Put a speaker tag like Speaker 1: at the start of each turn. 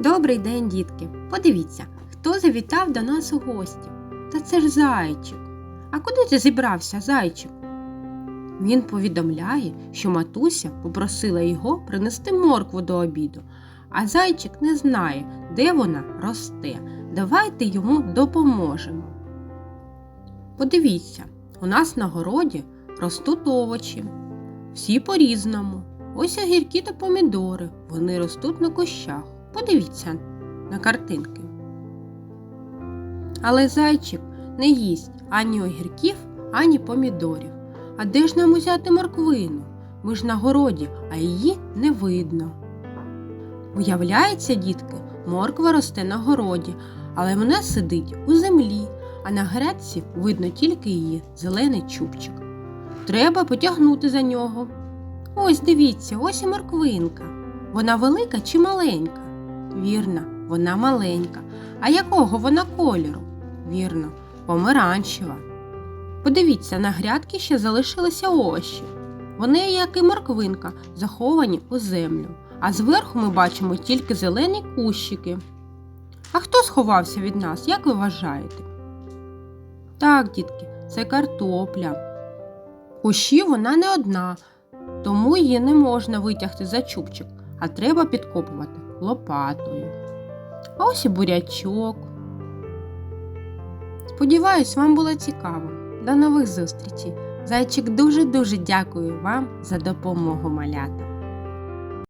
Speaker 1: Добрий день, дітки! Подивіться, хто завітав до нас у гості. Та це ж зайчик. А куди ти зібрався, зайчик? Він повідомляє, що матуся попросила його принести моркву до обіду, а зайчик не знає, де вона росте. Давайте йому допоможемо. Подивіться, у нас на городі ростуть овочі. Всі по-різному. Ось огірки та помідори. Вони ростуть на кущах. Подивіться на картинки. Але зайчик не їсть ані огірків, ані помідорів. А де ж нам узяти морквину? Ми ж на городі, а її не видно. Уявляється, дітки, морква росте на городі, але вона сидить у землі, а на грядці видно тільки її зелений чубчик. Треба потягнути за нього. Ось дивіться, ось і морквинка. Вона велика чи маленька? Вірно, вона маленька. А якого вона кольору? Вірно, помаранчева. Подивіться, на грядки ще залишилися овочі. Вони, як і морквинка, заховані у землю, а зверху ми бачимо тільки зелені кущики. А хто сховався від нас, як ви вважаєте? Так, дітки, це картопля. Кущі вона не одна, тому її не можна витягти за чубчик, а треба підкопувати лопатою. А ось і бурячок. Сподіваюсь, вам було цікаво. До нових зустрічей. Зайчик дуже-дуже дякую вам за допомогу малята.